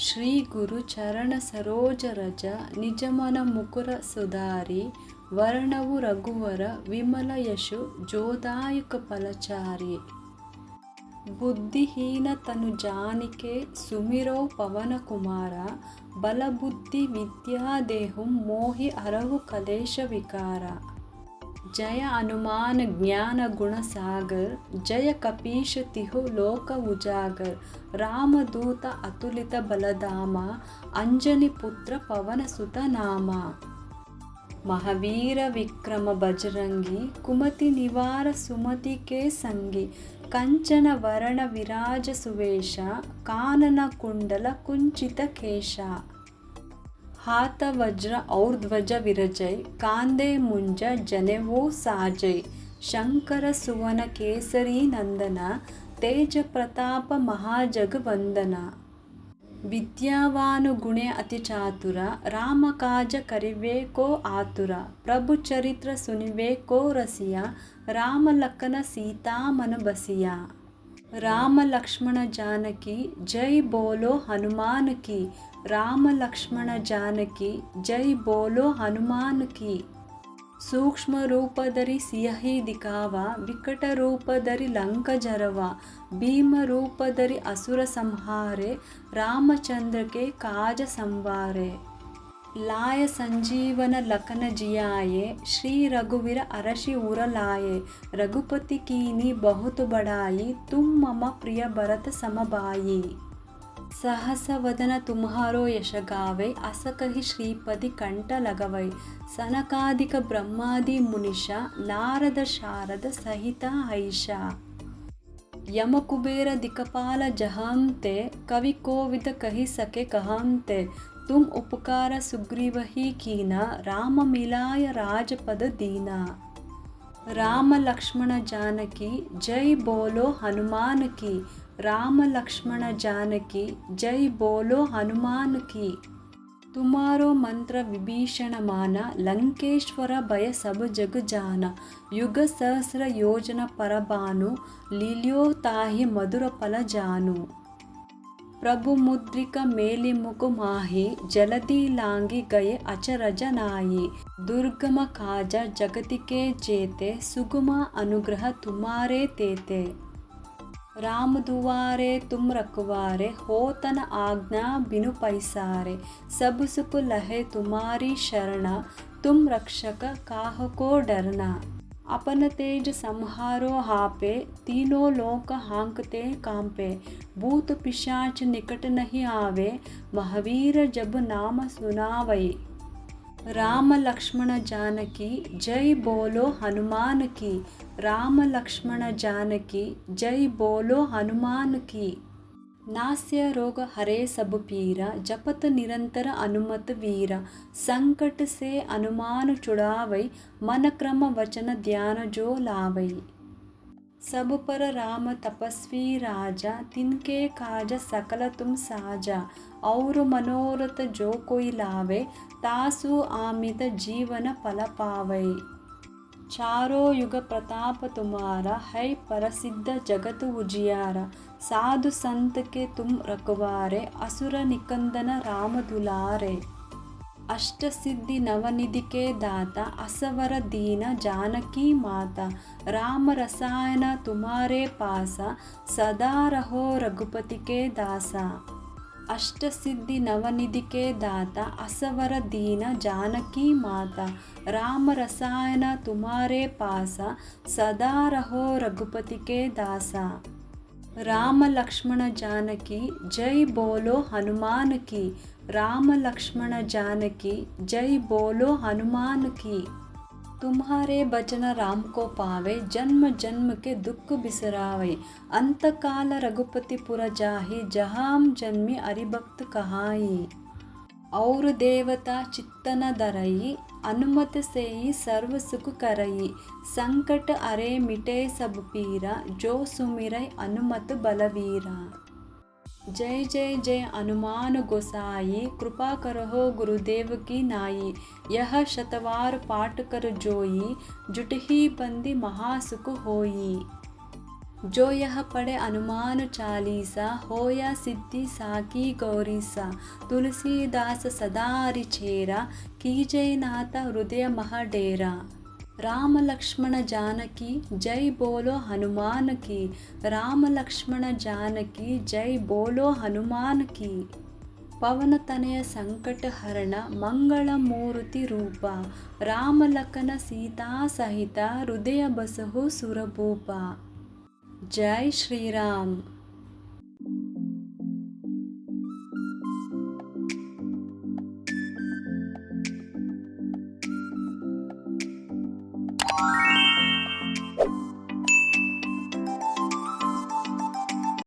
ಶ್ರೀ ಗುರು ಚರಣ ಸರೋಜ ರಜ, ನಿಜಮನ ಮುಕುರ ಸುಧಾರಿ, ವರ್ಣವು ರಘುವರ, ವಿಮಲ ಯಶು, ಜೋದಾಯಕ ಫಲಚಾರಿ. ಬುದ್ಧಿಹೀನ ತನು ಜಾನಿಕೆ, ಸುಮಿರೋ ಪವನ ಕುಮಾರ, ಬಲಬುದ್ಧಿ ವಿದ್ಯಾದೇಹುಂ ಮೋಹಿ ಅರವು ಕಲೇಶ ವಿಕಾರ. ಜಯ ಅನುಮಾನ ಜ್ಞಾನ ಗುಣ ಸಾಗರ್ ಜಯ ಕಪೀಶ ತಿಹು ಲೋಕ ಉಜಾಗರ್, ರಾಮದೂತ ಅತುಲಿತ ಬಲಧಾಮ, ಅಂಜನಿ ಪುತ್ರ ಪವನ ಸುತ ನಾಮ. ಮಹಾವೀರ ವಿಕ್ರಮ ಬಜರಂಗಿ ಕುಮತಿ ನಿವಾರ ಸುಮತಿ ಕೇ ಸಂಗಿ, ಕಂಚನ ವರ್ಣ ವಿರಾಜ ಸುವೇಶ, ಕಾನನ ಕುಂಡಲ ಕುಂಚಿತ ಕೇಶ. ಹಾತ ವಜ್ರ ಔರ್ಧ್ವಜ ವಿರಜೈ, ಕಾಂದೆ ಮುಂಜ ಜನೆವೋ ಸಾಜೈ, ಶಂಕರ ಸುವನ ಕೇಸರಿ ನಂದನ, ತೇಜ ಪ್ರತಾಪ ಮಹಾಜಗವಂದನ ವಿದ್ಯಾವಾನು ಗುಣೆ ಅತಿ ಚಾತುರ, ರಾಮ ಕಾಜ ಕರಿವೆ ಕೋ ಆತುರ, ಪ್ರಭು ಚರಿತ್ರ ಸುನಿಬೇಕೋ ರಸಿಯ, ರಾಮ ಲಕ್ಕನ ಸೀತಾಮನ ಬಸಿಯ. ರಾಮ ಲಕ್ಷ್ಮಣ ಜಾನಕಿ, ಜೈ ಬೋಲೋ ಹನುಮಾನ್ ಕಿ. ರಾಮ ಲಕ್ಷ್ಮಣ ಜಾನಕಿ, ಜೈ ಬೋಲೋ ಹನುಮಾನ್ ಕಿ. ಸೂಕ್ಷ್ಮ ರೂಪಧರಿ ಸಿಯಹಿ ದಿಕಾವ ವಿಕಟ ರೂಪಧರಿ ಲಂಕ ಜರವ, ಭೀಮ ರೂಪಧರಿ ಅಸುರ ಸಂಹಾರೆ ರಾಮಚಂದ್ರಕ್ಕೆ ಕಾಜ ಸಂವಾರೆ. ಲಾಯ ಸಂಜೀವನ ಲಖನ ಜಿಯಾಯೆ, ಶ್ರೀ ರಘುವೀರ ಅರಶಿ ಉರಲಾಯೆ ರಘುಪತಿ ಕೀನಿ ಬಹುತು ಬಡಾಯಿ ತುಮ್ಮಮ ಪ್ರಿಯ ಭರತ ಸಮಬಾಯಿ. ಸಹಸವದನ ತುಮಹಾರೋ ಯಶಗಾವೆ, ಅಸಕಹಿ ಶ್ರೀಪದಿ ಕಂಠ ಲಗವೈ ಸನಕಾಧಿಕ ಬ್ರಹ್ಮಾದಿ ಮುನಿಷ, ನಾರದ ಶಾರದ ಸಹಿತ ಐಷ. ಯಮಕುಬೇರ ದಿಕಪಾಲ ಜಹಾಂತೆ, ಕವಿ ಕೋವಿದ ಕಹಿ ಸಖೆ ಕಹಾಂತೆ ತುಂ ಉಪಕಾರ ಸುಗ್ರೀವಹಿ ಕೀನ ರಾಮ ಮಿಲಾಯ ರಾಜಪದ ದೀನ. ರಾಮ ಲಕ್ಷ್ಮಣ ಜಾನಕಿ, ಜೈ ಬೋಲೋ ಹನುಮಾನಕಿ ರಾಮ ಲಕ್ಷ್ಮಣ ಜಾನಕಿ, ಜೈ ಬೋಲೋ ಹನುಮಾನಕಿ ತುಮಾರೋ ಮಂತ್ರ ವಿಭೀಷಣ ಮಾನ ಲಂಕೇಶ್ವರ ಭಯ ಸಬ ಜಗ ಜಾನ. ಯುಗ ಸಹಸ್ರ ಯೋಜನ ಪರಬಾನು, ಲೀಲ್ಯೋ ತಾಹಿ ಮಧುರ ಫಲ ಜಾನು. ಪ್ರಭು ಮುದ್ರಿಕ ಮೇಲಿ ಮುಕುಮಾಹಿ ಜಲದಿ ಲಾಂಗಿ ಗಯ ಅಚರಜ ನಾಯಿ ದುರ್ಗಮ ಕಾಜ ಜಗತಿಕೆ ಜೇತೆ, ಸುಗುಮ ಅನುಗ್ರಹ ತುಮಾರೇ ತೇತೆ. ರಾಮ ದುವಾರೆ ತುಮ್ ರಕುವಾರೆ ಹೋತನ ಆಜ್ಞಾ ಬಿನು ಪೈಸಾರೆ ಸಬ್ ಸುಖ ಲಹೆ ತುಮಾರಿ ಶರಣ ತುಮ್ ರಕ್ಷಕ ಕಾಹಕೋ ಡರ್ನ. बिनु पैसारे सब सुख लहे तुम्हारी शरण तुम रक्षक काह को डरना अपन तेज संहारो हापे तीनों लोक हांकते कांपे। भूत पिशाच निकट नहीं आवे महावीर जब नाम सुनावई। राम लक्ष्मण जानकी जय बोलो हनुमान की। राम लक्ष्मण जानकी जय बोलो हनुमान की नास्य रोग हरे सब पीरा जपत निरंतर अनुमत वीरा संकट से अनुमान छुड़ावई मन क्रम वचन ध्यान जो लावई सब पर राम तपस्वी राजा तिनके काज सकल तुम साजा और मनोरथ जो कोई लावे तासु आमित जीवन फल पावई चारों युग प्रताप तुम्हारा है प्रसिद्ध जगत उजियारा ಸಾಧು ಸಂತಕ್ಕೆ ತುಮ್ ರಕುವಾರೆ, ಅಸುರ ನಿಕಂದನ ರಾಮದುಲಾರೆ. ಅಷ್ಟಸಿದ್ಧಿ ನವನಿಧಿಕೆ ದಾತ, ಅಸವರ ದೀನ ಜಾನಕಿ ಮಾತ. ರಾಮ ರಸಾಯನ ತುಮಾರೇ ಪಾಸ, ಸದಾ ರಹೋ ರಘುಪತಿಕೆ ದಾಸ. ಅಷ್ಟಸಿದ್ಧಿ ನವನಿಧಿಕೆ ದಾತ, ಅಸವರ ದೀನ ಜಾನಕಿ ಮಾತ. ರಾಮ ರಸಾಯನ ತುಮಾರೇ ಪಾಸ, ಸದಾ ರಹೋ ರಘುಪತಿಕೆ ದಾಸ. रसायन तुम्हारे पासा सदा रहो रघुपति के दासा राम लक्ष्मण जानकी जय बोलो हनुमान की राम लक्ष्मण जानकी जय बोलो हनुमान की तुम्हारे बचन राम को पावे जन्म जन्म के दुख बिसरावे अंत काल रघुपति पुर जाहि जहाम जन्मी हरिभक्त कहाई और देवता चित्तन दरई अनुमत से ही सर्व सुख करई संकट अरे मिटे सब पीरा जो सुमिरै अनुमत बलवीरा जय जय जय हनुमान गोसाई कृपा करहो गुरुदेव की नाई यह शतवार पाठ कर जोई जुटही बंदी महासुख होई जो यह पढ़े हनुमान चालीसा होया सिद्धि साकी गौरीसा तुलसीदास सदा रिचेरा कीजय नाथ हृदय महडेरा రామ లక్ష్మణ జానకి జై బోలో హనుమాన్కి. రామ లక్ష్మణ జానకి జై బోలో హనుమాన్కి. పవన తనయ సంకటహరణ మంగళమూర్తి రూಪ రామలకన సీతా సహిత హృదయ బసహు సురభూప. जय श्री राम